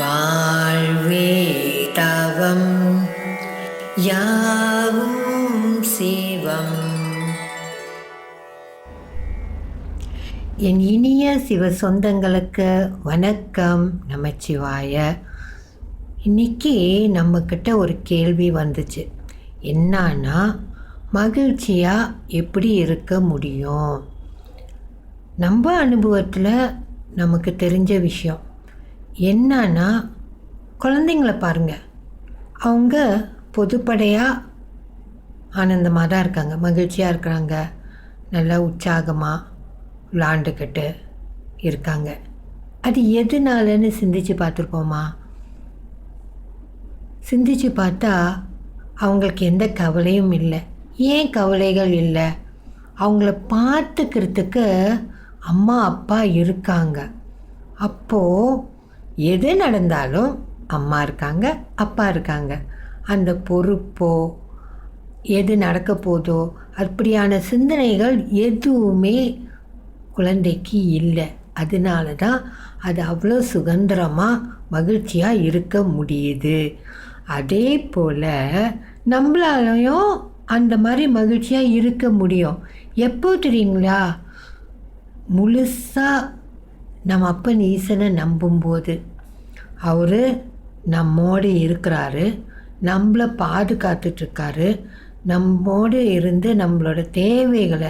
வாழ்வே தவம் யாவும் சிவம். என் இனிய சிவ சொந்தங்களுக்கு வணக்கம் நமச்சிவாய. இன்னைக்கு நம்மக்கிட்ட ஒரு கேள்வி வந்துச்சு. என்னன்னா மகிழ்ச்சியாக எப்படி இருக்க முடியும்? நம்ம அனுபவத்தில் நமக்கு தெரிஞ்ச விஷயம். என்னன்னா குழந்தைங்கள பாருங்க. அவங்க பொதுப்படையாக ஆனந்தமாக தான் இருக்காங்க. மகிழ்ச்சியாக இருக்கிறாங்க. நல்லா உற்சாகமாக விளாண்டுக்கிட்டு இருக்காங்க. அது எதுனாலன்னு சிந்திச்சு பார்த்துருப்போமா? சிந்திச்சு பார்த்தா அவங்களுக்கு எந்த கவலையும் இல்லை. ஏன் கவலைகள் இல்லை? அவங்கள பார்த்துக்கிறதுக்கு அம்மா அப்பா இருக்காங்க. அப்போது எது நடந்தாலும் அம்மா இருக்காங்க அப்பா இருக்காங்க. அந்த பொறுப்போ எது நடக்க போதோ அப்படியான சிந்தனைகள் எதுவுமே குழந்தைக்கு இல்லை. அதனால தான் அது அவ்வளோ சுதந்திரமாக மகிழ்ச்சியாக இருக்க முடியுது. அதே போல் நம்மளாலையும் அந்த மாதிரி மகிழ்ச்சியாக இருக்க முடியும். எப்போ தெரியுங்களா? முழுசாக நம்ம அப்பன் ஈசனை நம்பும்போது. அவர் நம்மோடு இருக்கிறாரு நம்மளை பாதுகாத்துட்ருக்காரு நம்மோடு இருந்து நம்மளோட தேவைகளை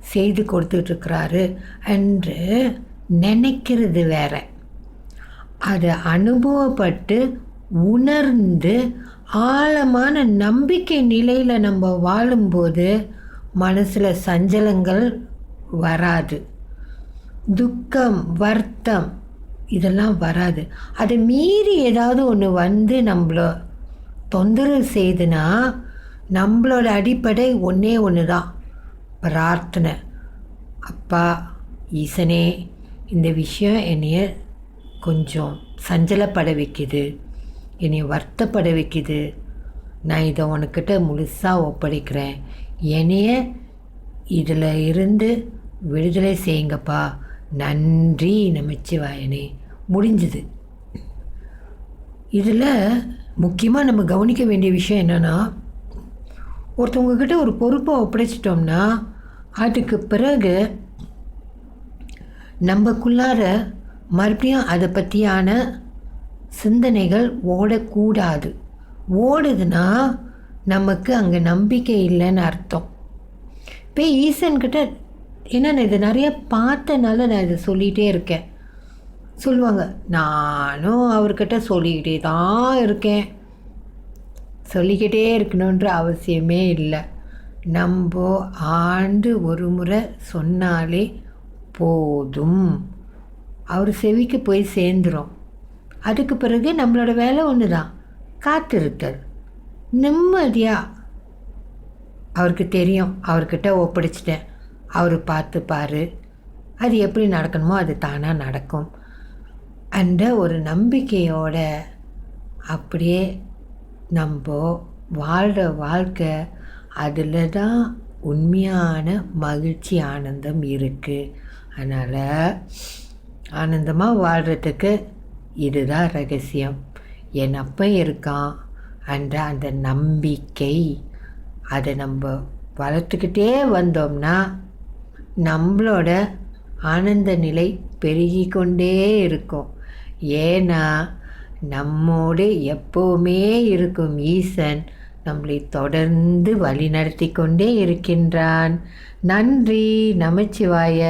செய்து கொடுத்துட்ருக்கிறாரு என்று நினைக்கிறது வேற. அதை அனுபவப்பட்டு உணர்ந்து ஆழமான நம்பிக்கை நிலையில் நம்ம வாழும்போது மனசில் சஞ்சலங்கள் வராது. துக்கம் வருத்தம் இதெல்லாம் வராது. அதை மீறி ஏதாவது ஒன்று வந்து நம்மள தொந்தரவு செய்துன்னா நம்மளோட அடிப்படை ஒன்றே ஒன்று தான் பிரார்த்தனை. அப்பா ஈசனே இந்த விஷயம் என்னைய கொஞ்சம் சஞ்சலப்பட வைக்குது. என்னை வருத்தப்பட வைக்குது. நான் இதை உனக்கிட்ட முழுசாக ஒப்படைக்கிறேன். என்னைய இதில் இருந்து விடுதலை செய்யுங்கப்பா. நன்றி நமச்சிவாயனே. முடிஞ்சுது. இதில் முக்கியமாக நம்ம கவனிக்க வேண்டிய விஷயம் என்னென்னா ஒருத்தவங்க கிட்ட ஒரு பொறுப்பை ஒப்படைச்சிட்டோம்னா அதுக்கு பிறகு நம்மக்குள்ளார மறுபடியும் அதை பற்றியான சிந்தனைகள் ஓடக்கூடாது. ஓடுதுன்னா நமக்கு அங்கே நம்பிக்கை இல்லைன்னு அர்த்தம். இப்போ ஈசன்கிட்ட என்னென்ன இதை நிறைய பார்த்தனால நான் இதை சொல்லிகிட்டே இருக்கேன். சொல்லுவாங்க நானும் அவர்கிட்ட சொல்லிக்கிட்டே தான் இருக்கேன். சொல்லிக்கிட்டே இருக்கணுன்ற அவசியமே இல்லை. நம்ம ஆண்டு ஒரு முறை சொன்னாலே போதும். அவர் செவிக்கு போய் சேர்ந்துடும் அதுக்கு பிறகு நம்மளோட வேலை ஒன்று தான் காத்திருத்தல். நிம்மதியாக அவருக்கு தெரியும் அவர்கிட்ட ஒப்படைச்சிட்டேன். அவர் பார்த்துப்பார். அது எப்படி நடக்கணுமோ அது தானாக நடக்கும். அந்த ஒரு நம்பிக்கையோட அப்படியே நம்ம வாழ்கிற வாழ்க்கை அதில் தான் உண்மையான மகிழ்ச்சி ஆனந்தம் இருக்குது அதனால் ஆனந்தமாக வாழ்கிறதுக்கு இதுதான் ரகசியம். என் அப்பன் இருக்கான் என்ற அந்த நம்பிக்கை அதை நம்ம வளர்த்துக்கிட்டே வந்தோம்னா நம்மளோட ஆனந்த நிலை பெருகி கொண்டே இருக்கும். ஏன்னா நம்மோடு எப்போவுமே இருக்கும் ஈசன் நம்மளை தொடர்ந்து வழி நடத்தி கொண்டே இருக்கின்றான். நன்றி நமச்சிவாய.